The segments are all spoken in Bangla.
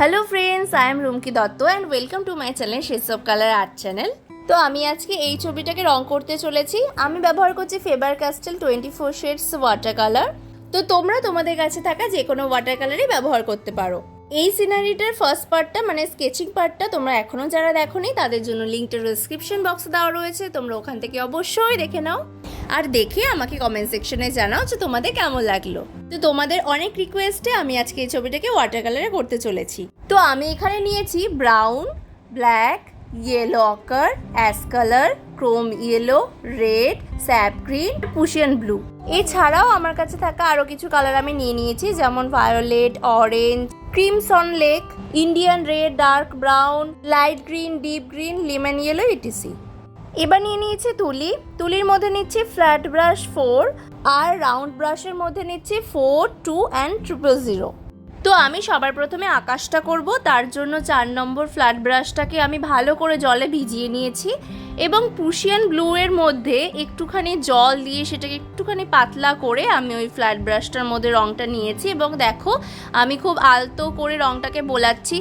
Hello friends I am Rumki Dutta and welcome to my channel shades of colour art channel তো আমি আজকে এই ছবিটাকে রং করতে চলেছি। আমি ব্যবহার করছি Faber Castell twenty four shades water colour তো তোমরা তোমাদের কাছে থাকা যে কোনো ওয়াটার কালারই ব্যবহার করতে পারো। এই সিনারিটার ফার্স্ট পার্টটা মানে স্কেচিং পার্টটা তোমরা এখনও যারা দেখোনি, তাদের জন্য লিঙ্কটা ডিসক্রিপশন বক্সে দেওয়া রয়েছে। তোমরা ওখান থেকে অবশ্যই দেখে নাও। আর দেখে আমাকে কমেন্ট সেকশনে জানাও যে তোমাদের কেমন লাগল। তো তোমাদের অনেক রিকোয়েস্টে আমি আজকে এই ছবিটাকে ওয়াটার কালারে করতে চলেছি। তো আমি এখানে নিয়েছি brown black yellow ochre ash colour chrome yellow red sap green Prussian blue এছাড়াও আমার কাছে থাকা আরও কিছু কালার আমি নিয়ে নিয়েছি, যেমন violet orange crimson lake Indian red dark brown light green deep green lemon yellow ETC এবার নিয়ে নিয়েছি তুলি। তুলির মধ্যে নিচ্ছি ফ্ল্যাট ব্রাশ ফোর আর রাউন্ড ব্রাশের মধ্যে নিচ্ছি four two and triple zero তো আমি সবার প্রথমে আকাশটা করব, তার জন্য চার নম্বর ফ্ল্যাট ব্রাশটাকে আমি ভালো করে জলে ভিজিয়ে নিয়েছি এবং পুশিয়ান ব্লু এর মধ্যে একটুখানি জল দিয়ে সেটাকে একটুখানি পাতলা করে আমি ওই ফ্ল্যাট ব্রাশটার মধ্যে রঙটা নিয়েছি এবং দেখো, আমি খুব আলতো করে রঙটাকে বোলাচ্ছি।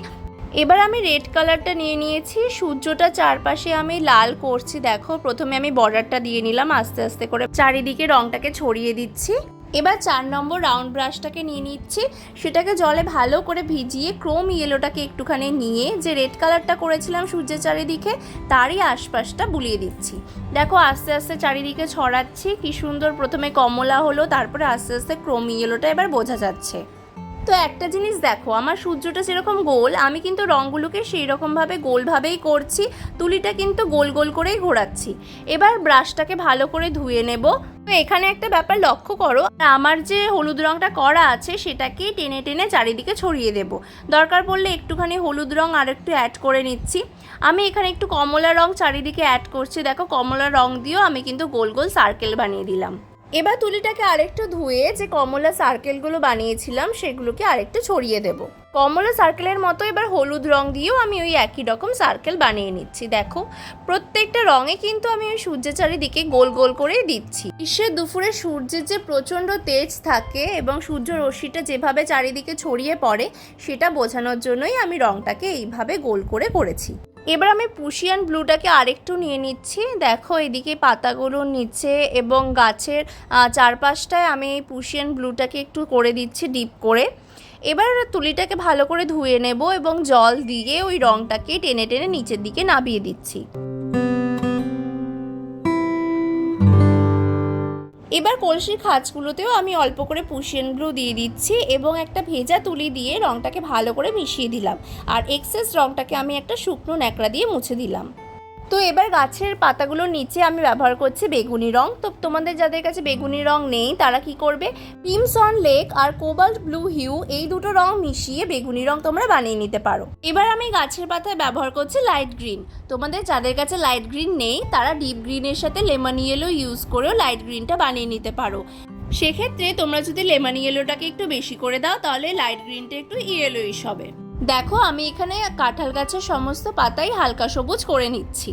এবার আমি রেড কালারটা নিয়ে নিয়েছি। সূর্যটা চারপাশে আমি লাল করছি, দেখো। প্রথমে আমি বর্ডারটা দিয়ে নিলাম, আস্তে আস্তে করে চারিদিকে রংটাকে ছড়িয়ে দিচ্ছি। এবার চার নম্বর রাউন্ড ব্রাশটাকে নিয়ে নিচ্ছি। সেটাকে জলে ভালো করে ভিজিয়ে ক্রোম ইয়েলোটাকে একটুখানি নিয়ে যে রেড কালারটা করেছিলাম সূর্যের চারিদিকে, তারই আশপাশটা বুলিয়ে দিচ্ছি। দেখো, আস্তে আস্তে চারিদিকে ছড়াচ্ছি। কি সুন্দর প্রথমে কমলা হলো, তারপরে আস্তে আস্তে ক্রোম ইয়েলোটা এবার বোঝা যাচ্ছে। তো একটা জিনিস দেখো, আমার সূর্যটা যেরকম গোল, আমি কিন্তু রঙগুলোকে সেই রকমভাবে গোলভাবেই করছি, তুলিটা কিন্তু গোল গোল করেই ঘোরাচ্ছি। এবার ব্রাশটাকে ভালো করে ধুয়ে নেব। তো এখানে একটা ব্যাপার লক্ষ্য করো, আমার যে হলুদ রঙটা করা আছে, সেটাকে টেনে টেনে চারিদিকে ছড়িয়ে দেব। দরকার পড়লে একটুখানি হলুদ রং আর একটু অ্যাড করে নিচ্ছি। আমি এখানে একটু কমলা রং চারিদিকে অ্যাড করছি, দেখো কমলা রং দিয়েও আমি কিন্তু গোল গোল সার্কেল বানিয়ে দিলাম। এবার তুলিটাকে আরেকটু ধুয়ে যে কমলা সার্কেলগুলো বানিয়েছিলাম, সেগুলোকে আরেকটু ছড়িয়ে দেব। কমলা সার্কেলের মতো এবার হলুদ রং দিয়েও আমি ওই একই রকম সার্কেল বানিয়ে নিচ্ছি। দেখো, প্রত্যেকটা রঙে কিন্তু আমি ওই সূর্যের চারিদিকে গোল গোল করেই দিচ্ছি। গ্রীষ্মের দুপুরে সূর্যের যে প্রচণ্ড তেজ থাকে এবং সূর্য রশ্মিটা যেভাবে চারিদিকে ছড়িয়ে পড়ে, সেটা বোঝানোর জন্যই আমি রংটাকে এইভাবে গোল করে করেছি। এবার আমি পুশিয়ান ব্লুটাকে আরেকটু নিয়ে নিচ্ছি। দেখো, এদিকে পাতাগুলো নিচে এবং গাছের চারপাশটায় আমি এই পুশিয়ান ব্লুটাকে একটু করে দিচ্ছি ডিপ করে। এবার তুলিটাকে ভালো করে ধুয়ে নেব এবং জল দিয়ে ওই রংটাকে টেনে টেনে নিচের দিকে নাবিয়ে দিচ্ছি। এবার কলসির খাঁজগুলোতেও আমি অল্প করে পুশিয়ান গ্লু দিয়ে দিচ্ছি এবং একটা ভেজা তুলি দিয়ে রংটাকে ভালো করে মিশিয়ে দিলাম। আর এক্সেস রংটাকে আমি একটা শুকনো ন্যাকড়া দিয়ে মুছে দিলাম। তো এবার গাছের পাতাগুলোর নিচে আমি ব্যবহার করছি বেগুনি রং। তো তোমাদের যাদের কাছে বেগুনি রং নেই, তারা কি করবে? পিমসন লেক আর কোবাল্ট ব্লু হিউ এই দুটো রং মিশিয়ে বেগুনি রং তোমরা বানিয়ে নিতে পারো। এবার আমি গাছের পাতায় ব্যবহার করছি লাইট গ্রিন। তোমাদের যাদের কাছে লাইট গ্রিন নেই, তারা ডিপ গ্রিনের সাথে লেমন ইয়েলো ইউজ করেও লাইট গ্রিনটা বানিয়ে নিতে পারো। সেক্ষেত্রে তোমরা যদি লেমন ইয়েলোটাকে একটু বেশি করে দাও, তাহলে লাইট গ্রিনটা একটু ইয়েলোইশ হবে। দেখো আমি এখানে কাঁঠাল গাছের সমস্ত পাতাই হালকা সবুজ করে নিচ্ছি।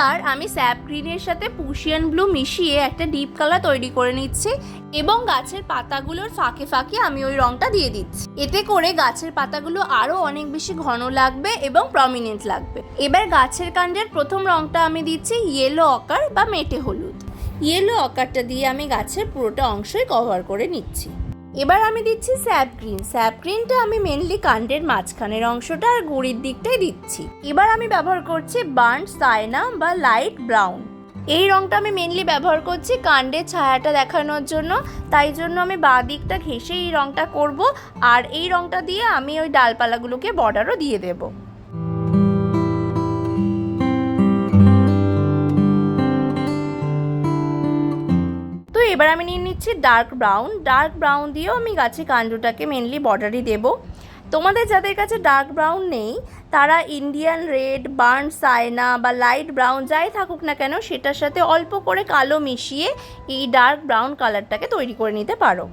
এবার আমি স্যাপ গ্রিনের সাথে পুশিয়ান ব্লু মিশিয়ে একটা ডিপ কালার তৈরি করে নিচ্ছি এবং গাছের পাতাগুলোর ফাঁকে ফাঁকে আমি ওই রংটা দিয়ে দিচ্ছি। এতে করে গাছের পাতাগুলো আরও অনেক বেশি ঘন লাগবে এবং প্রমিনেন্ট লাগবে। এবার গাছের কাণ্ডের প্রথম রংটা আমি দিচ্ছি ইয়েলো অকার বা মেটে হলুদ। ইয়েলো অকারটা দিয়ে আমি গাছের পুরোটা অংশই কভার করে নিচ্ছি। এবার আমি দিচ্ছি স্যাপ গ্রিন। স্যাপ গ্রিনটা আমি মেনলি কাণ্ডের মাঝখানের অংশটা আর গুড়ির দিকটাই দিচ্ছি। এবার আমি ব্যবহার করছি বার্ন, সায়না বা লাইট ব্রাউন। এই রংটা আমি মেনলি ব্যবহার করছি কাণ্ডের ছায়াটা দেখানোর জন্য। তাই জন্য আমি বাঁ দিকটা ঘেঁষে এই রংটা করব। আর এই রংটা দিয়ে আমি ওই ডালপালাগুলোকে বর্ডারও দিয়ে দেবো। এবার আমি নিয়ে নিচ্ছি ডার্ক ব্রাউন ডার্ক ব্রাউন দিয়েও আমি গাছে কাণ্ডটাকে মেনলি বর্ডারই দেব। তোমাদের যাদের কাছে ডার্ক ব্রাউন নেই, তারা ইন্ডিয়ান রেড বার্ন সায়না বা লাইট ব্রাউন যাই থাকুক না কেন, সেটার সাথে অল্প করে কালো মিশিয়ে এই ডার্ক ব্রাউন কালারটাকে তৈরি করে নিতে পারো।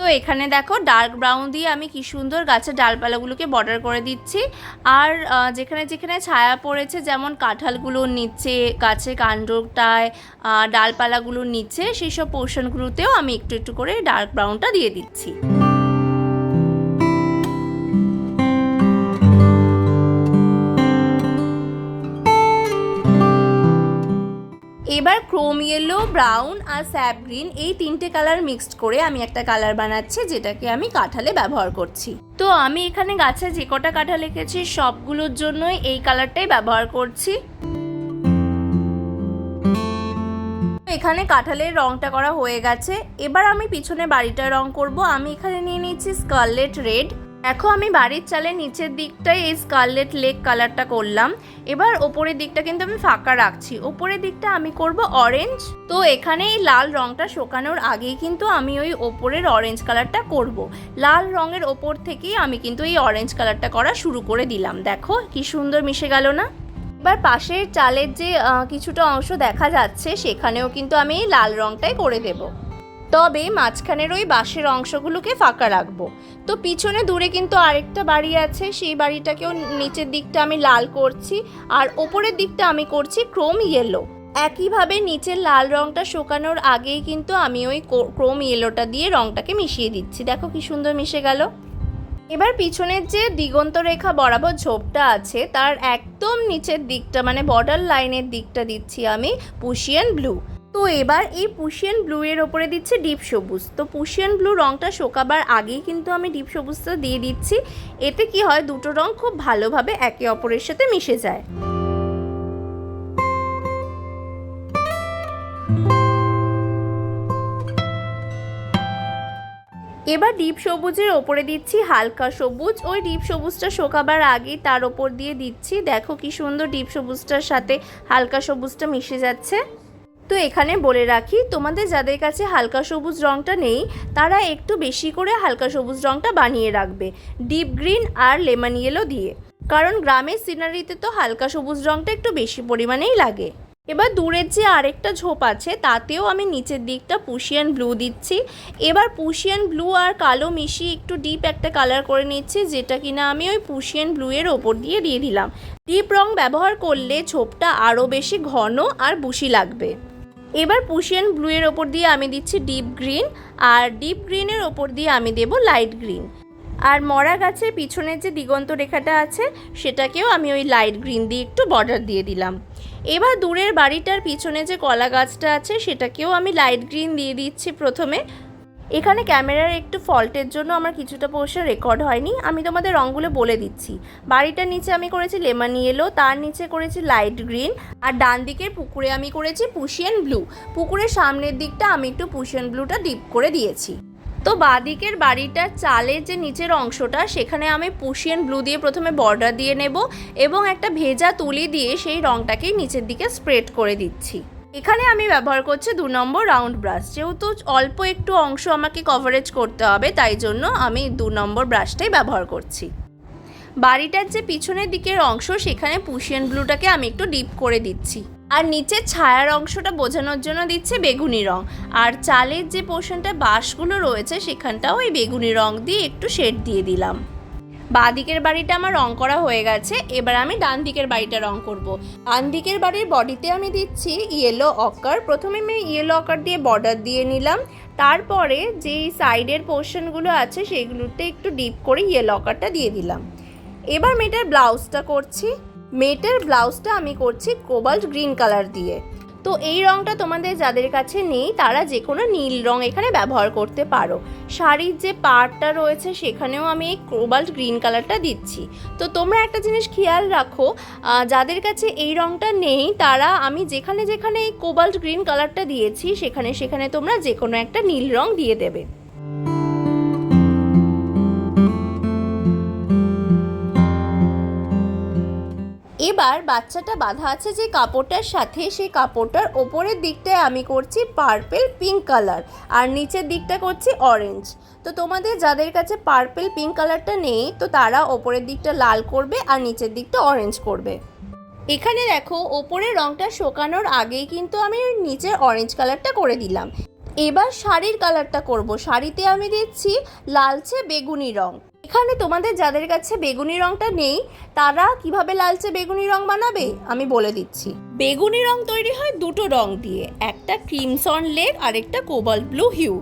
তো এখানে দেখো ডার্ক ব্রাউন দিয়ে আমি কি সুন্দর গাছের ডালপালাগুলোকে বর্ডার করে দিচ্ছি। আর যেখানে যেখানে ছায়া পড়েছে, যেমন কাঁঠালগুলোর নিচে, গাছে কাণ্ডটায় ডালপালাগুলোর নিচে সেই সব পোর্শনগুলোতেও আমি একটু একটু করে ডার্ক ব্রাউনটা দিয়ে দিচ্ছি। এবার ক্রোম ইয়েলো ব্রাউন আর স্যাপ গ্রিন এই তিনটে কালার মিক্সড করে আমি একটা কালার বানাচ্ছি, যেটাকে আমি কাঁঠালে ব্যবহার করছি। তো আমি এখানে গাছে যে কটা কাঁঠাল এঁকেছি, সবগুলোর জন্যই এই কালারটাই ব্যবহার করছি। এখানে কাঁঠালের রংটা করা হয়ে গেছে। এবার আমি পিছনে বাড়িটা রং করব। আমি এখানে নিয়ে নিচ্ছি স্কারলেট রেড দেখো, আমি বাড়ির চালের নিচের দিকটায় এই স্কারলেট লেক কালারটা করলাম। এবার ওপরের দিকটা কিন্তু আমি ফাঁকা রাখছি। ওপরের দিকটা আমি করব অরেঞ্জ তো এখানে এই লাল রংটা শোকানোর আগেই কিন্তু আমি ওই ওপরের অরেঞ্জ কালারটা করব। লাল রঙের ওপর থেকেই আমি কিন্তু এই অরেঞ্জ কালারটা করা শুরু করে দিলাম। দেখো, কি সুন্দর মিশে গেল না? এবার পাশের চালের যে কিছুটা অংশ দেখা যাচ্ছে, সেখানেও কিন্তু আমি লাল রংটাই করে দেব। তবে মাঝখানের ওই বাঁশের অংশগুলোকে ফাঁকা রাখব। তো পিছনে দূরে কিন্তু আরেকটা বাড়ি আছে, সেই বাড়িটাকেও নিচের দিকটা আমি লাল করছি আর ওপরের দিকটা আমি করছি ক্রোম ইয়েলো একইভাবে নিচের লাল রংটা শুকানোর আগেই কিন্তু আমি ওই ক্রোম ইয়েলোটা দিয়ে রংটাকে মিশিয়ে দিচ্ছি। দেখো কি সুন্দর মিশে গেল। এবার পিছনের যে দিগন্ত রেখা বরাবর ঝোপটা আছে, তার একদম নিচের দিকটা মানে বর্ডার লাইনের দিকটা দিচ্ছি আমি পুশিয়ান ব্লু তো এবার এই পুশিয়ান ব্লু এর ওপরে দিচ্ছে ডিপ সবুজ তো পুশিয়ান ব্লু রংটা শোকাবার আগেই কিন্তু আমি ডিপ সবুজটা দিয়ে দিচ্ছি। এতে কি হয়, দুটো রং খুব ভালোভাবে একে অপরের সাথে মিশে যায়। এবার ডিপ সবুজের ওপরে দিচ্ছি হালকা সবুজ। ওই ডিপ সবুজটা শোকাবার আগেই তার ওপর দিয়ে দিচ্ছি। দেখো কি সুন্দর ডিপ সবুজটার সাথে হালকা সবুজটা মিশে যাচ্ছে। তো এখানে বলে রাখি, তোমাদের যাদের কাছে হালকা সবুজ রঙটা নেই, তারা একটু বেশি করে হালকা সবুজ রঙটা বানিয়ে রাখবে, ডিপ গ্রিন আর লেমন ইয়েলো দিয়ে। কারণ গ্রামের সিনারিতে তো হালকা সবুজ রঙটা একটু বেশি পরিমাণেই লাগে। এবার দূরের যে আরেকটা ঝোপ আছে, তাতেও আমি নিচের দিকটা পুশিয়ান ব্লু দিচ্ছি। এবার পুশিয়ান ব্লু আর কালো মিশিয়ে একটু ডিপ একটা কালার করে নিচ্ছি, যেটা কিনা আমি ওই পুশিয়ান ব্লু এর ওপর দিয়ে দিয়ে দিলাম। ডিপ রং ব্যবহার করলে ঝোপটা আরও বেশি ঘন আর বুশি লাগবে। এবার পুশিয়ান ব্লু এর ওপর দিয়ে আমি দিচ্ছি ডিপ গ্রিন আর ডিপ গ্রিনের ওপর দিয়ে আমি দেব লাইট গ্রিন আর মরা গাছের পিছনের যে দিগন্ত রেখাটা আছে, সেটাকেও আমি ওই লাইট গ্রিন দিয়ে একটু বর্ডার দিয়ে দিলাম। এবার দূরের বাড়িটার পিছনে যে কলা গাছটা আছে, সেটাকেও আমি লাইট গ্রিন দিয়ে দিচ্ছি প্রথমে। এখানে ক্যামেরার একটু ফল্টের জন্য আমার কিছুটা পোর্শন রেকর্ড হয়নি। আমি তোমাদের রঙগুলো বলে দিচ্ছি। বাড়িটার নিচে আমি করেছি লেমন ইয়েলো তার নিচে করেছি লাইট গ্রিন আর ডান দিকের পুকুরে আমি করেছি পুশিয়ান ব্লু পুকুরের সামনের দিকটা আমি একটু পুশিয়ান ব্লুটা ডিপ করে দিয়েছি। তো বাদিকের বাড়িটার চালের যে নিচের অংশটা, সেখানে আমি পুশিয়ান ব্লু দিয়ে প্রথমে বর্ডার দিয়ে নেব এবং একটা ভেজা তুলি দিয়ে সেই রংটাকেই নিচের দিকে স্প্রেড করে দিচ্ছি। এখানে আমি ব্যবহার করছি দু নম্বর রাউন্ড ব্রাশ। যেহেতু অল্প একটু অংশ আমাকে কভারেজ করতে হবে, তাই জন্য আমি দু নম্বর ব্রাশটাই ব্যবহার করছি। বাড়িটার যে পিছনের দিকের অংশ, সেখানে পুশিয়ান ব্লুটাকে আমি একটু ডিপ করে দিচ্ছি। আর নিচের ছায়ার অংশটা বোঝানোর জন্য দিচ্ছে বেগুনি রং। আর চালের যে পোর্শনটা বাঁশগুলো রয়েছে, সেখানটাও ওই বেগুনি রং দিয়ে একটু শেড দিয়ে দিলাম। বাঁদিকের বাড়িটা আমার রং করা হয়ে গেছে, এবার আমি ডান দিকের বাড়িটা রং করব। ডান দিকের বাড়ির বডিতে আমি দিচ্ছি ইয়েলো অকার প্রথমে আমি ইয়েলো অকার দিয়ে বর্ডার দিয়ে নিলাম। তারপরে যেই সাইডের পোর্শনগুলো আছে, সেগুলোতে একটু ডিপ করে ইয়েলো অকারটা দিয়ে দিলাম। এবার মেয়েটার ব্লাউজটা করছি। মেয়েটার ব্লাউজটা আমি করছি কোবাল্ট গ্রিন কালার দিয়ে। তো এই রঙটা তোমাদের যাদের কাছে নেই, তারা যে কোনো নীল রং এখানে ব্যবহার করতে পারো। শাড়ির যে পাড়টা রয়েছে, সেখানেও আমি এই কোবাল্ট গ্রিন কালারটা দিচ্ছি। তো তোমরা একটা জিনিস খেয়াল রাখো যাদের কাছে এই রঙটা নেই, তারা আমি যেখানে যেখানে এই কোবাল্ট গ্রিন কালারটা দিয়েছি, সেখানে সেখানে তোমরা যে কোনো একটা নীল রং দিয়ে দেবে। এবার বাচ্চাটা বাঁধা আছে যে কাপড়টার সাথে, সেই কাপড়টার ওপরের দিকটায় আমি করছি পার্পেল পিঙ্ক কালার আর নিচের দিকটা করছি অরেঞ্জ তো তোমাদের যাদের কাছে পার্পেল পিঙ্ক কালারটা নেই, তো তারা ওপরের দিকটা লাল করবে আর নিচের দিকটা অরেঞ্জ করবে। এখানে দেখো ওপরের রংটা শোকানোর আগেই কিন্তু আমি নিচের অরেঞ্জ কালারটা করে দিলাম। এবার শাড়ির কালারটা করব। শাড়িতে আমি দিচ্ছি লালচে বেগুনি রং। এখানে তোমাদের যাদের কাছে বেগুনি রংটা নেই, তারা কীভাবে লালচে বেগুনি রং বানাবে? আমি বলে দিচ্ছি। বেগুনি রং তৈরি হয় দুটো রং দিয়ে, একটা ক্রিমসন লেগ আর একটা কোবাল্ট ব্লু হিউ।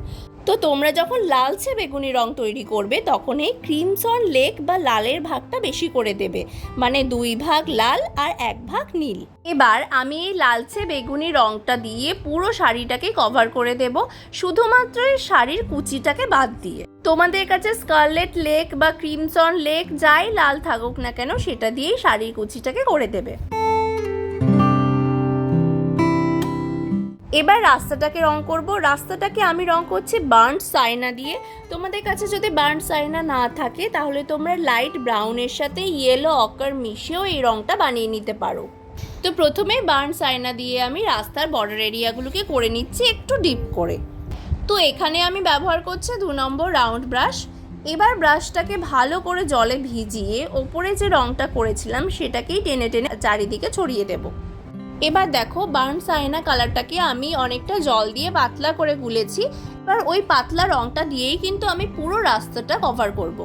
তো তোমরা যখন লালচে বেগুনি রং তৈরি করবে, তখন এই ক্রিমসন লেক বা লালের ভাগটা বেশি করে দেবে। মানে দুই ভাগ লাল আর এক ভাগ নীল। এবার আমি এই লালচে বেগুনি রংটা দিয়ে পুরো শাড়িটাকে কভার করে দেব, শুধুমাত্র এই শাড়ির কুচিটাকে বাদ দিয়ে। তোমাদের কাছে স্কারলেট লেক বা ক্রিমসন লেক যাই লাল থাকুক না কেন, সেটা দিয়েই শাড়ির কুচিটাকে করে দেবে। এবার রাস্তাটাকে রং করব। রাস্তাটাকে আমি রং করছি বার্ন সাইনা দিয়ে। তোমাদের কাছে যদি বার্ন সাইনা না থাকে, তাহলে তোমরা লাইট ব্রাউনের সাথে ইয়েলো অকার মিশিয়েও এই রংটা বানিয়ে নিতে পারো। তো প্রথমে বার্ন সাইনা দিয়ে আমি রাস্তার বর্ডার এরিয়াগুলোকে করে নিচ্ছি একটু ডিপ করে। তো এখানে আমি ব্যবহার করছি দু নম্বর রাউন্ড ব্রাশ এবার ব্রাশটাকে ভালো করে জলে ভিজিয়ে ওপরে যে রংটা করেছিলাম, সেটাকেই টেনে টেনে চারিদিকে ছড়িয়ে দেবো। এবার দেখো বার্ন সাইনা কালারটাকে আমি অনেকটা জল দিয়ে পাতলা করে গুলেছি, এবার ওই পাতলা রংটা দিয়েই কিন্তু আমি পুরো রাস্তাটা কভার করব।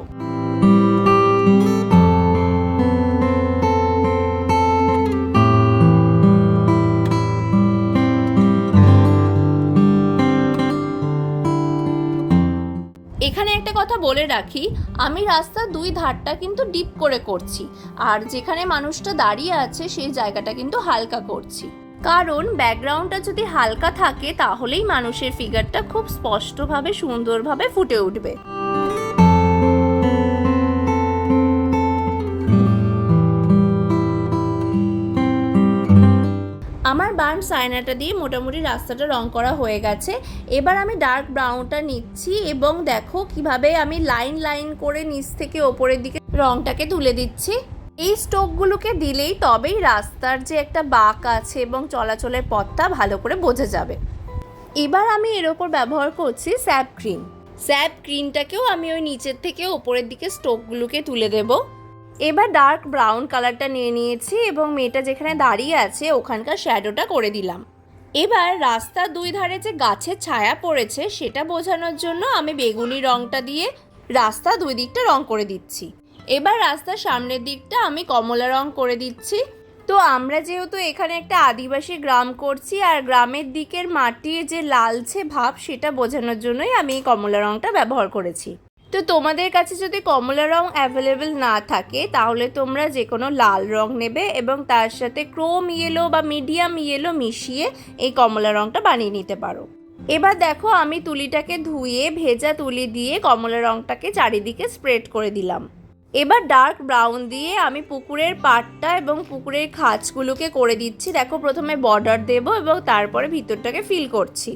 কথা বলে রাখি, আমি রাস্তার দুই ধারটা কিন্তু ডিপ করে করছি। আর যেখানে মানুষটা দাঁড়িয়ে আছে, সেই জায়গাটা কিন্তু হালকা করছি। কারণ ব্যাকগ্রাউন্ডটা যদি হালকা থাকে, তাহলেই মানুষের ফিগারটা খুব স্পষ্টভাবে, সুন্দরভাবে ফুটে উঠবে। সাইনাটা দিয়ে মোটামুটি রাস্তাটা রং করা হয়ে গেছে। এবার আমি ডার্ক ব্রাউনটা নিচ্ছি এবং দেখো কীভাবে আমি লাইন লাইন করে নিচ থেকে ওপরের দিকে রংটাকে তুলে দিচ্ছি। এই স্টোকগুলোকে দিলেই তবেই রাস্তার যে একটা বাঁক আছে এবং চলাচলের পথটা ভালো করে বোঝা যাবে। এবার আমি এর ওপর ব্যবহার করছি স্যাপ ক্রিম স্যাপ ক্রিমটাকেও আমি ওই নিচের থেকে ওপরের দিকে স্টোকগুলোকে তুলে দেবো। এবার ডার্ক ব্রাউন কালারটা নিয়ে নিয়েছি এবং মেয়েটা যেখানে দাঁড়িয়ে আছে, ওখানকার শ্যাডোটা করে দিলাম। এবার রাস্তার দুই ধারে যে গাছের ছায়া পড়েছে, সেটা বোঝানোর জন্য আমি বেগুনি রংটা দিয়ে রাস্তা দুই দিকটা রং করে দিচ্ছি। এবার রাস্তার সামনের দিকটা আমি কমলা রং করে দিচ্ছি। তো আমরা যেহেতু এখানে একটা আদিবাসী গ্রাম করছি, আর গ্রামের দিকের মাটির যে লালছে ভাব, সেটা বোঝানোর জন্যই আমি এই কমলা রংটা ব্যবহার করেছি। তো তোমাদের কাছে যদি কমলা রং অ্যাভেলেবেল না থাকে, তাহলে তোমরা যে কোনো লাল রং নেবে এবং তার সাথে ক্রোম ইয়েলো বা মিডিয়াম ইয়েলো মিশিয়ে এই কমলা রংটা বানিয়ে নিতে পারো। এবার দেখো আমি তুলিটাকে ধুয়ে, ভেজা তুলি দিয়ে কমলা রংটাকে চারিদিকে স্প্রেড করে দিলাম। এবার ডার্ক ব্রাউন দিয়ে আমি পুকুরের পাটটা এবং পুকুরের খাঁজগুলোকে করে দিচ্ছি। দেখো প্রথমে বর্ডার দেবো এবং তারপরে ভিতরটাকে ফিল করছি।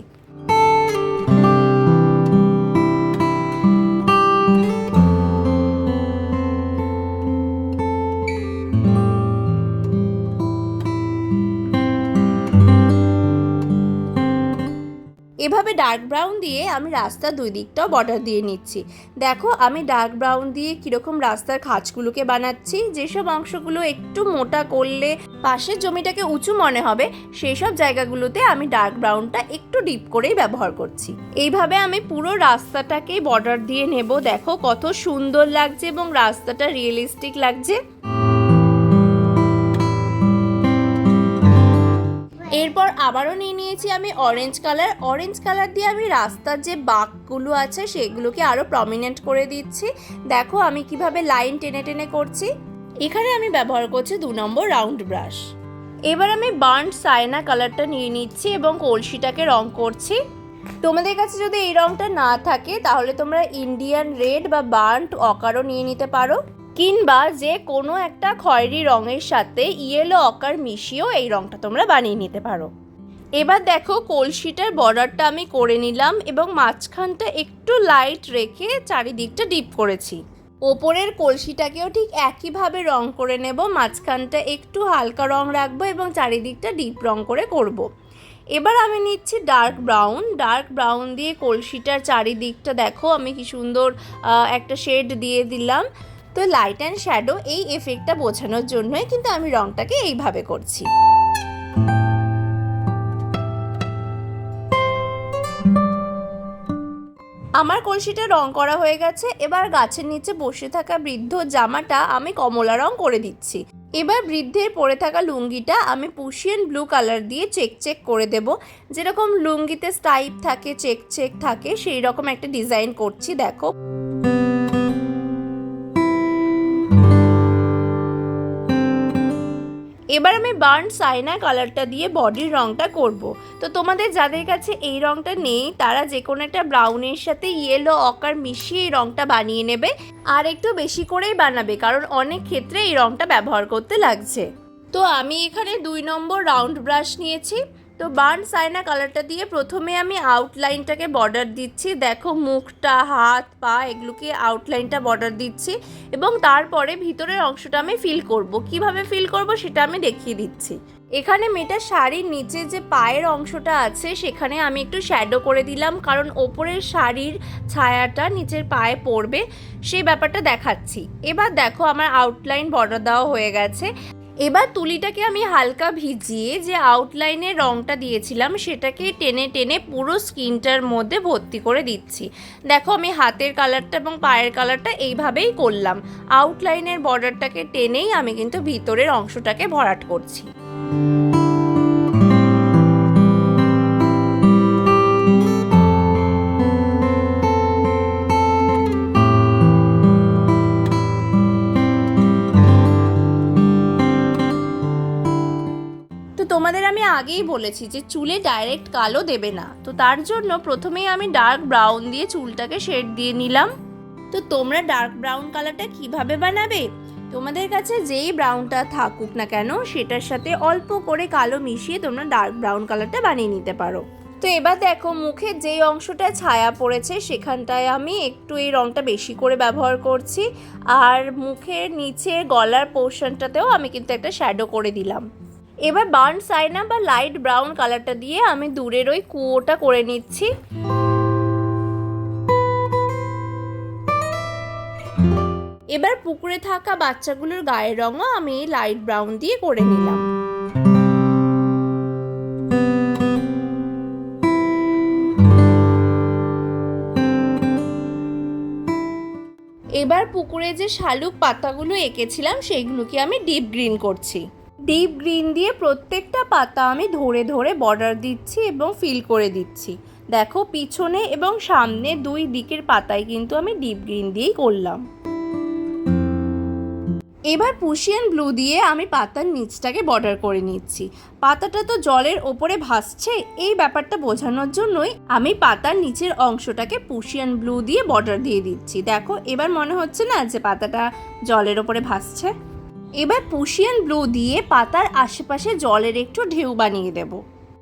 এভাবে ডার্ক ব্রাউন দিয়ে আমি রাস্তার দুই দিকটাও বর্ডার দিয়ে নিচ্ছি। দেখো, আমি ডার্ক ব্রাউন দিয়ে কীরকম রাস্তার খাঁজগুলোকে বানাচ্ছি, যেসব অংশগুলো একটু মোটা করলে পাশের জমিটাকে উঁচু মনে হবে সেই সব জায়গাগুলোতে আমি ডার্ক ব্রাউনটা একটু ডিপ করেই ব্যবহার করছি। এইভাবে আমি পুরো রাস্তাটাকেই বর্ডার দিয়ে নেব। দেখো কত সুন্দর লাগছে এবং রাস্তাটা রিয়েলিস্টিক লাগছে। এরপর আবারও নিয়ে নিয়েছি আমি অরেঞ্জ কালার অরেঞ্জ কালার দিয়ে আমি রাস্তার যে বাঁকগুলো আছে, সেগুলোকে আরও প্রমিনেন্ট করে দিচ্ছি। দেখো আমি কীভাবে লাইন টেনে টেনে করছি। এখানে আমি ব্যবহার করছি দু নম্বর রাউন্ড ব্রাশ এবার আমি বার্ন সায়না কালারটা নিয়ে নিচ্ছি এবং কলসিটাকে রং করছি। তোমাদের কাছে যদি এই রংটা না থাকে, তাহলে তোমরা ইন্ডিয়ান রেড বা বার্ন্ট অকারও নিয়ে নিতে পারো। কিংবা যে কোনো একটা খয়েরি রঙের সাথে ইয়েলো অকার মিশিয়েও এই রঙটা তোমরা বানিয়ে নিতে পারো। এবার দেখো কলসিটার বর্ডারটা আমি করে নিলাম এবং মাঝখানটা একটু লাইট রেখে চারিদিকটা ডিপ করেছি। ওপরের কলসিটাকেও ঠিক একইভাবে রং করে নেব, মাঝখানটা একটু হালকা রং রাখব এবং চারিদিকটা ডিপ রং করে করব। এবার আমি নিচ্ছি ডার্ক ব্রাউন ডার্ক ব্রাউন দিয়ে কলসিটার চারিদিকটা দেখো আমি কি সুন্দর একটা শেড দিয়ে দিলাম। তো লাইট অ্যান্ড শ্যাডো এই এফেক্টটা বোঝানোর জন্যই কিন্তু আমি রংটাকে এইভাবে করছি। আমার কলসিটা রং করা হয়ে গেছে, এবার গাছের নিচে বসে থাকা বৃদ্ধ জামাটা আমি কমলা রং করে দিচ্ছি। এবার বৃদ্ধের পরে থাকা লুঙ্গিটা আমি পুশিয়ান ব্লু কালার দিয়ে চেক চেক করে দেব। যেরকম লুঙ্গিতে স্টাইপ থাকে চেক চেক থাকে সেই রকম একটা ডিজাইন করছি, দেখো। এবার আমি বার্ন সাইনা কালারটা দিয়ে বডির রঙটা করব। তো তোমাদের যাদের কাছে এই রঙটা নেই, তারা যে কোনো একটা ব্রাউনের সাথে ইয়েলো অকার মিশিয়ে এই রঙটা বানিয়ে নেবে, আর একটু বেশি করেই বানাবে, কারণ অনেক ক্ষেত্রে এই রঙটা ব্যবহার করতে লাগছে। তো আমি এখানে দুই নম্বর রাউন্ড ব্রাশ নিয়েছি। তো বার্ন সাইনা কালারটা দিয়ে প্রথমে আমি আউটলাইনটাকে বর্ডার দিচ্ছি। দেখো মুখটা, হাত, পা, এগুলোকে আউটলাইনটা বর্ডার দিচ্ছি এবং তারপরে ভিতরের অংশটা আমি ফিল করব। কীভাবে ফিল করব সেটা আমি দেখিয়ে দিচ্ছি। এখানে মেয়েটা শাড়ির নিচে যে পায়ের অংশটা আছে সেখানে আমি একটু শ্যাডো করে দিলাম কারণ ওপরের শাড়ির ছায়াটা নিচের পায়ে পড়বে, সেই ব্যাপারটা দেখাচ্ছি। এবার দেখো আমার আউটলাইন বর্ডার দেওয়া হয়ে গেছে। এবার তুলিটাকে আমি হালকা ভিজিয়ে যে আউটলাইনের রঙটা দিয়েছিলাম, সেটাকে টেনে টেনে পুরো স্কিনটার মধ্যে ভর্তি করে দিচ্ছি। দেখো আমি হাতের কালারটা এবং পায়ের কালারটা এইভাবেই করলাম। আউটলাইনের বর্ডারটাকে টেনেই আমি কিন্তু ভিতরের অংশটাকে ভরাট করছি। আগেই বলেছি যে চুলে ডাইরেক্ট কালো দেবে না। তো তার জন্য প্রথমেই আমি ডার্ক ব্রাউন দিয়ে চুলটাকে শেড দিয়ে নিলাম। তো তোমরা ডার্ক ব্রাউন কালারটা কীভাবে বানাবে? তোমাদের কাছে যেই ব্রাউনটা থাকুক না কেন, সেটার সাথে অল্প করে কালো মিশিয়ে তোমরা ডার্ক ব্রাউন কালারটা বানিয়ে নিতে পারো। তো এবার দেখো মুখের যেই অংশটা ছায়া পড়েছে, সেখানটায় আমি একটু এই রংটা বেশি করে ব্যবহার করছি। আর মুখের নিচে গলার পোর্শনটাতেও আমি কিন্তু একটা শ্যাডো করে দিলাম। এবার বার্ন সাইনা বা লাইট ব্রাউন কালারটা দিয়ে আমি দূরের ওই কুয়োটা করে নিচ্ছি। এবার পুকুরে থাকা বাচ্চাগুলোর গায়ের রঙও আমি লাইট ব্রাউন দিয়ে করে নিলাম। এবার পুকুরে যে শালুক পাতাগুলো এঁকেছিলাম, সেইগুলোকে আমি ডিপ গ্রিন করছি। ডিপ গ্রিন দিয়ে প্রত্যেকটা পাতা আমি ধরে ধরে বর্ডার দিচ্ছি এবং ফিল করে দিচ্ছি। দেখো, পিছনে এবং সামনে দুই দিকের পাতায় কিন্তু আমি ডিপ গ্রিন দিয়েই করলাম। এবার পুশিয়ান ব্লু দিয়ে আমি পাতার নিচটাকে বর্ডার করে নিচ্ছি। পাতাটা তো জলের ওপরে ভাসছে, এই ব্যাপারটা বোঝানোর জন্যই আমি পাতার নিচের অংশটাকে পুশিয়ান ব্লু দিয়ে বর্ডার দিয়ে দিচ্ছি। দেখো, এবার মনে হচ্ছে না যে পাতাটা জলের ওপরে ভাসছে। এবার পুশিয়ান ব্লু দিয়ে পাতার আশেপাশে জলের একটু ঢেউ বানিয়ে দেব।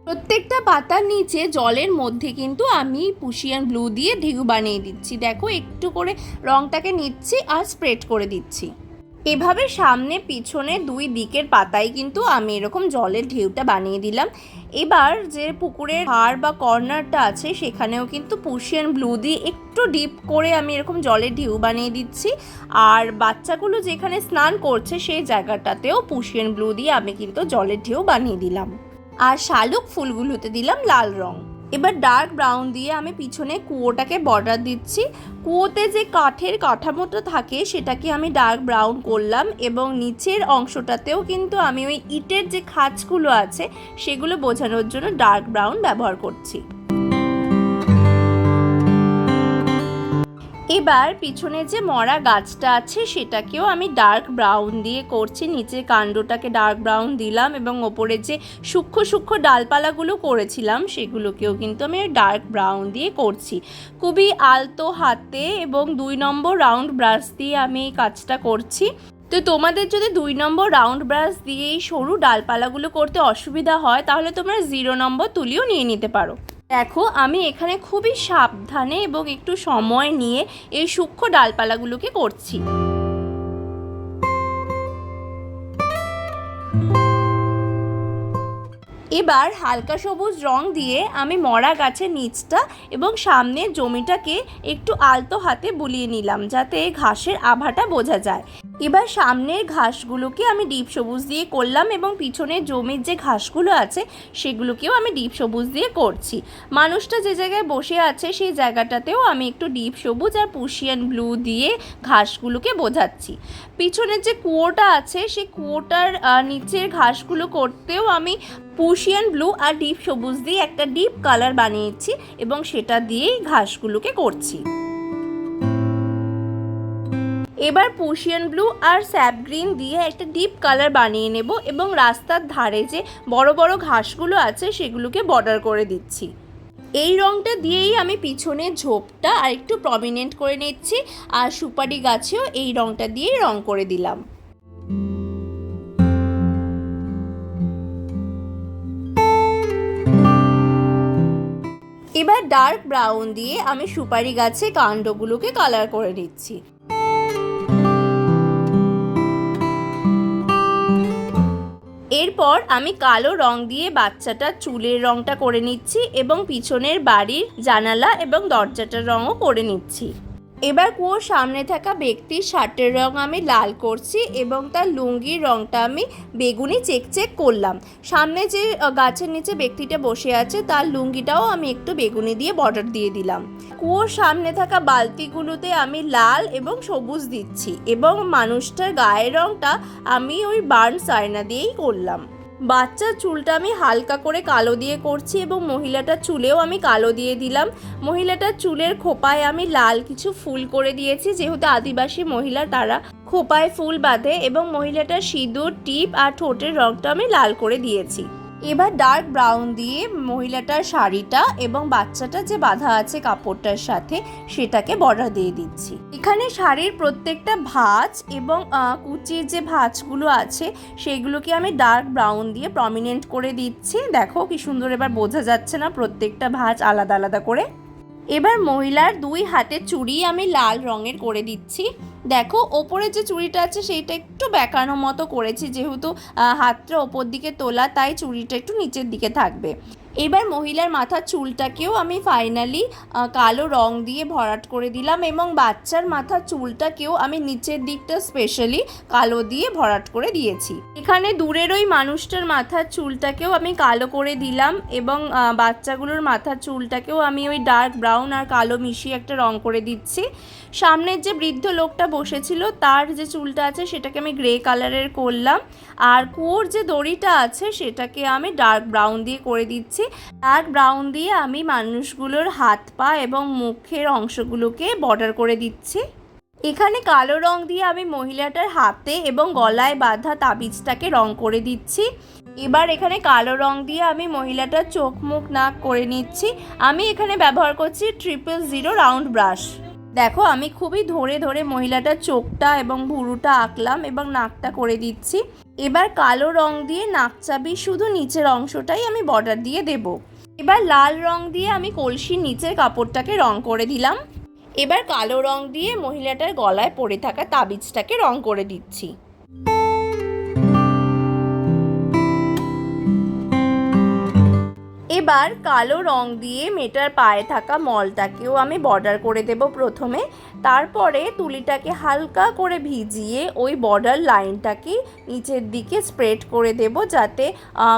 প্রত্যেকটা পাতার নিচে জলের মধ্যে কিন্তু আমি পুশিয়ান ব্লু দিয়ে ঢেউ বানিয়ে দিচ্ছি। দেখো, একটু করে রংটাকে নিচ্ছি আর স্প্রেড করে দিচ্ছি। এভাবে সামনে পিছনে দুই দিকের পাতায় কিন্তু আমি এরকম জলের ঢেউটা বানিয়ে দিলাম। এবার যে পুকুরের হাড় বা কর্নারটা আছে সেখানেও কিন্তু পুশিয়ান ব্লু দিয়ে একটু ডিপ করে আমি এরকম জলের ঢেউ বানিয়ে দিচ্ছি। আর বাচ্চাগুলো যেখানে স্নান করছে সেই জায়গাটাতেও পুশিয়ান ব্লু দিয়ে আমি কিন্তু জলের ঢেউ বানিয়ে দিলাম। আর শালুক ফুলগুলোতে দিলাম লাল রং। এবার ডার্ক ব্রাউন দিয়ে আমি পিছনে কুয়োটাকে বর্ডার দিচ্ছি। কুয়োতে যে কাঠের কাঠামোটা থাকে, সেটাকে আমি ডার্ক ব্রাউন করলাম এবং নিচের অংশটাতেও কিন্তু আমি ওই ইটের যে খাঁজগুলো আছে, সেগুলো বোঝানোর জন্য ডার্ক ব্রাউন ব্যবহার করছি। এবার পিছনে যে মরা গাছটা আছে সেটাকেও আমি ডার্ক ব্রাউন দিয়ে করছি, নিচের কাণ্ডটাকে ডার্ক ব্রাউন দিলাম এবং ওপরে যে সূক্ষ্ম সূক্ষ্ম ডালপালাগুলো করেছিলাম সেগুলোকেও কিন্তু আমি ডার্ক ব্রাউন দিয়ে করছি। খুবই আলতো হাতে এবং দুই নম্বর রাউন্ড ব্রাশ দিয়ে আমি এই কাজটা করছি। তো তোমাদের যদি দুই নম্বর রাউন্ড ব্রাশ দিয়ে সরু ডালপালাগুলো করতে অসুবিধা হয়, তাহলে তোমরা জিরো নম্বর তুলিও নিয়ে নিতে পারো। দেখো, আমি এখানে খুবই সাবধানে এবং একটু সময় নিয়ে এই সূক্ষ্ম ডালপালাগুলোকে করছি। এবার হালকা সবুজ রং দিয়ে আমি মরা গাছের নিচটা এবং সামনের জমিটাকে একটু আলতো হাতে বুলিয়ে নিলাম, যাতে ঘাসের আভাটা বোঝা যায়। এবার সামনের ঘাসগুলোকে আমি ডিপ সবুজ দিয়ে করলাম এবং পিছনের জমির যে ঘাসগুলো আছে, সেগুলোকেও আমি ডিপ সবুজ দিয়ে করছি। মানুষটা যে জায়গায় বসে আছে, সেই জায়গাটাতেও আমি একটু ডিপ সবুজ আর পুশিয়ান ব্লু দিয়ে ঘাসগুলোকে বোঝাচ্ছি। পিছনের যে কুয়োটা আছে, সেই কুয়োটার নিচের ঘাসগুলো করতেও আমি পুশিয়ান ব্লু আর ডিপ সবুজ দিয়ে একটা ডিপ কালার বানিয়েছি এবং সেটা দিয়েই ঘাসগুলোকে করছি। এবার পুশিয়ান ব্লু আর স্যাপ গ্রিন দিয়ে একটা ডিপ কালার বানিয়ে নেব এবং রাস্তার ধারে যে বড় বড় ঘাসগুলো আছে সেগুলোকে বর্ডার করে দিচ্ছি। এই রংটা দিয়েই আমি পিছনের ঝোপটা আর একটু প্রমিনেন্ট করে নিচ্ছি আর সুপারি গাছেও এই রংটা দিয়েই রং করে দিলাম। এবার ডার্ক ব্রাউন দিয়ে আমি সুপারি গাছে কাণ্ডগুলোকে কালার করে নিচ্ছি। এরপর আমি কালো রং দিয়ে বাচ্চাটার চুলের রংটা করে নিচ্ছি এবং পিছনের বাড়ির জানালা এবং দরজাটার রঙও করে নিচ্ছি। এবার কুয়োর সামনে থাকা ব্যক্তির শার্টের রং আমি লাল করছি এবং তার লুঙ্গির রংটা আমি বেগুনি চেক চেক করলাম। সামনে যে গাছের নিচে ব্যক্তিটা বসে আছে, তার লুঙ্গিটাও আমি একটু বেগুনি দিয়ে বর্ডার দিয়ে দিলাম। কুয়োর সামনে থাকা বালতিগুলোতে আমি লাল এবং সবুজ দিচ্ছি এবং মানুষটার গায়ের রংটা আমি ওই বার্ন সাইনা দিয়েই করলাম। বাচ্চার চুলটা আমি হালকা করে কালো দিয়ে করছি এবং মহিলাটার চুলেও আমি কালো দিয়ে দিলাম। মহিলাটার চুলের খোপায় আমি লাল কিছু ফুল করে দিয়েছি, যেহেতু আদিবাসী মহিলা তারা খোপায় ফুল বাঁধে এবং মহিলাটার সিঁদুর, টিপ আর ঠোঁটের রঙটা আমি লাল করে দিয়েছি। এবার ডার্ক ব্রাউন দিয়ে মহিলাটার শাড়িটা এবং বাচ্চাটা যে বাঁধা আছে কাপড়টার সাথে, সেটাকে বর্ডার দিয়ে দিচ্ছি। এখানে শাড়ির প্রত্যেকটা ভাঁজ এবং কুচির যে ভাঁজগুলো আছে, সেগুলোকে আমি ডার্ক ব্রাউন দিয়ে প্রমিনেন্ট করে দিচ্ছি। দেখো কি সুন্দর এবার বোঝা যাচ্ছে না প্রত্যেকটা ভাঁজ আলাদা আলাদা করে। এবার মহিলার দুই হাতে চুড়ি আমি লাল রঙের করে দিচ্ছি। দেখো, ওপরে যে চুড়িটা আছে, সেইটা একটু বেঁকানো মতো করেছি, যেহেতু হাতটা ওপর দিকে তোলা, তাই চুড়িটা একটু নিচের দিকে থাকবে। এবার মহিলার মাথার চুলটাকেও আমি ফাইনালি কালো রং দিয়ে ভরাট করে দিলাম এবং বাচ্চার মাথার চুলটাকেও আমি নিচের দিকটা স্পেশালি কালো দিয়ে ভরাট করে দিয়েছি। এখানে দূরের ওই মানুষটার মাথার চুলটাকেও আমি কালো করে দিলাম এবং বাচ্চাগুলোর মাথার চুলটাকেও আমি ওই ডার্ক ব্রাউন আর কালো মিশিয়ে একটা রং করে দিচ্ছি। সামনের যে বৃদ্ধ লোকটা বসেছিল, তার যে চুলটা আছে সেটাকে আমি গ্রে কালারের করলাম। আর কুয়োর যে দড়িটা আছে সেটাকে আমি ডার্ক ব্রাউন দিয়ে করে দিচ্ছি। ডার্ক ব্রাউন দিয়ে আমি মানুষগুলোর হাত পা এবং মুখের অংশগুলোকে বর্ডার করে দিচ্ছি। এখানে কালো রং দিয়ে আমি মহিলাটার হাতে এবং গলায় বাঁধা তাবিজটাকে রং করে দিচ্ছি। এবার এখানে কালো রং দিয়ে আমি মহিলাটার চোখ মুখ নাক করে নিচ্ছি। আমি এখানে ব্যবহার করছি ট্রিপল জিরো রাউন্ড ব্রাশ দেখো, আমি খুবই ধরে ধরে মহিলাটার চোখটা এবং ভুরুটা আঁকলাম এবং নাকটা করে দিচ্ছি। এবার কালো রং দিয়ে নাক চাবি শুধু নিচের অংশটাই আমি বর্ডার দিয়ে দেব। এবার লাল রং দিয়ে আমি কলসির নিচের কাপড়টাকে রং করে দিলাম। এবার কালো রং দিয়ে মহিলাটার গলায় পড়ে থাকা তাবিজটাকে রং করে দিচ্ছি। এবার কালো রং দিয়ে মেয়েটার পায়ে থাকা মলটাকেও আমি বর্ডার করে দেব প্রথমে। তারপরে তুলিটাকে হালকা করে ভিজিয়ে ওই বর্ডার লাইনটাকে নিচের দিকে স্প্রেড করে দেব যাতে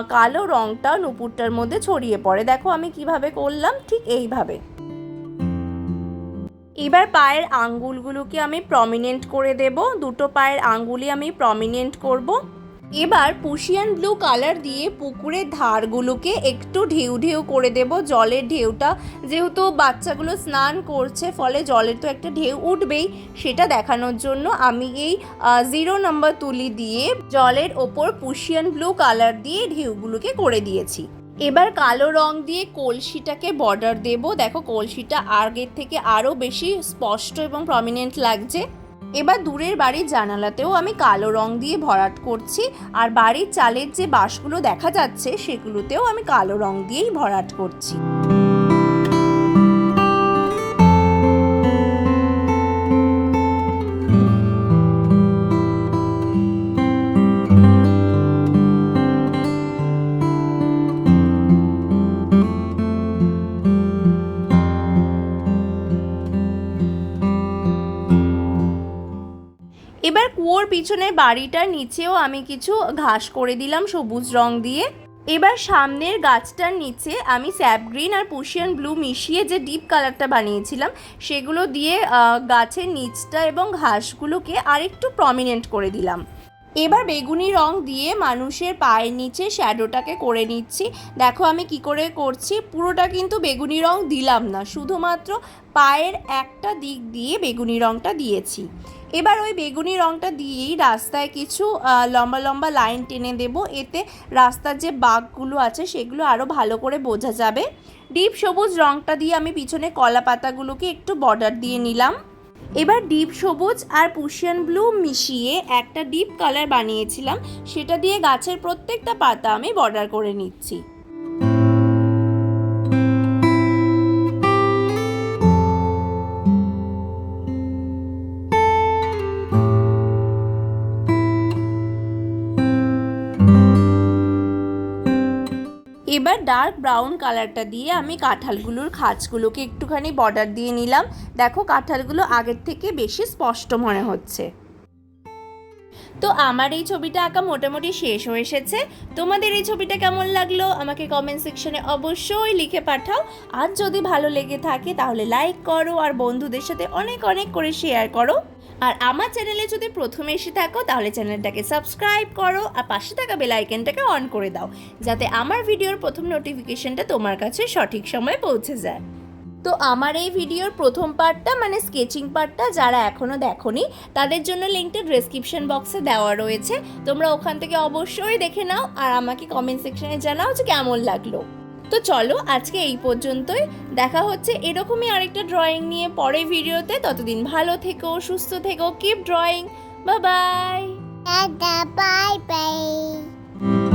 কালো রংটা নুপুরটার মধ্যে ছড়িয়ে পড়ে। দেখো আমি কীভাবে করলাম, ঠিক এইভাবে। এবার পায়ের আঙ্গুলগুলোকে আমি প্রমিনেন্ট করে দেব। দুটো পায়ের আঙ্গুলি আমি প্রমিনেন্ট করব। এবার পুশিয়ান ব্লু কালার দিয়ে পুকুরের ধারগুলোকে একটু ঢেউ ঢেউ করে দেব, জলের ঢেউটা। যেহেতু বাচ্চাগুলো স্নান করছে, ফলে জলের তো একটা ঢেউ উঠবেই, সেটা দেখানোর জন্য আমি এই জিরো নাম্বার তুলি দিয়ে জলের ওপর পুশিয়ান ব্লু কালার দিয়ে ঢেউগুলোকে করে দিয়েছি। এবার কালো রং দিয়ে কলসিটাকে বর্ডার দেব। দেখো, কলসিটা আগের থেকে আরও বেশি স্পষ্ট এবং প্রমিনেন্ট লাগছে। এবার দূরের বাড়ির জানালাতেও আমি কালো রং দিয়ে ভরাট করছি আর বাড়ির চালের যে বাঁশগুলো দেখা যাচ্ছে সেগুলোতেও আমি কালো রং দিয়েই ভরাট করছি। পিছনের বাড়িটার নিচেও আমি কিছু ঘাস করে দিলাম সবুজ রং দিয়ে। এবার সামনের গাছটার নিচে আমি স্যাপ গ্রিন আর পুশিয়ান ব্লু মিশিয়ে যে ডিপ কালারটা বানিয়েছিলাম, সেগুলো দিয়ে গাছের নিচটা এবং ঘাসগুলোকে আরেকটু প্রমিনেন্ট করে দিলাম। এবার বেগুনি রং দিয়ে মানুষের পায়ের নিচে শ্যাডোটাকে করে নিচ্ছি। দেখো আমি কি করে করছি, পুরোটা কিন্তু বেগুনি রং দিলাম না, শুধুমাত্র পায়ের একটা দিক দিয়ে বেগুনি রংটা দিয়েছি। এবার ওই বেগুনি রংটা দিয়েই রাস্তায় কিছু লম্বা লম্বা লাইন টেনে দেব। এতে রাস্তার যে বাঘগুলো আছে সেগুলো আরও ভালো করে বোঝা যাবে। ডিপ সবুজ রংটা দিয়ে আমি পিছনে কলা পাতাগুলোকে একটু বর্ডার দিয়ে নিলাম। এবার ডিপ সবুজ আর পুশিয়ান ব্লু মিশিয়ে একটা ডিপ কালার বানিয়েছিলাম। সেটা দিয়ে গাছের প্রত্যেকটা পাতা আমি বর্ডার করে নিচ্ছি। এবার ডার্ক ব্রাউন কালারটা দিয়ে আমি কাঁঠালগুলোর খাঁজগুলোকে একটুখানি বর্ডার দিয়ে নিলাম। দেখো কাঁঠালগুলো আগের থেকে বেশি স্পষ্ট মনে হচ্ছে। তো আমার এই ছবিটা আঁকা মোটামুটি শেষ হয়ে এসেছে। তোমাদের এই ছবিটা কেমন লাগল? আমাকে কমেন্ট সেকশনে অবশ্যই লিখে পাঠাও। আর যদি ভালো লেগে থাকে, তাহলে লাইক করো আর বন্ধুদের সাথে অনেক অনেক করে শেয়ার করো। আর আমার চ্যানেলে যদি প্রথমে এসে থাকো, তাহলে চ্যানেলটাকে সাবস্ক্রাইব করো আর পাশে থাকা বেল আইকনটাকে অন করে দাও, যাতে আমার ভিডিওর প্রথম নোটিফিকেশনটা তোমার কাছে সঠিক সময়ে পৌঁছে যায়। তো আমার এই ভিডিওর প্রথম পার্টটা মানে স্কেচিং পার্টটা যারা এখনও দেখোনি, তাদের জন্য লিঙ্কটা ডেসক্রিপশন বক্সে দেওয়া রয়েছে। তোমরা ওখান থেকে অবশ্যই দেখে নাও আর আমাকে কমেন্ট সেকশনে জানাও যে কেমন লাগল। তো চলো আজকে এই পর্যন্তই। দেখা হচ্ছে এরকমই আরেকটা ড্রয়িং নিয়ে পরে ভিডিওতে ততদিন ভালো থেকো, সুস্থ থেকো keep drawing bye bye bye bye.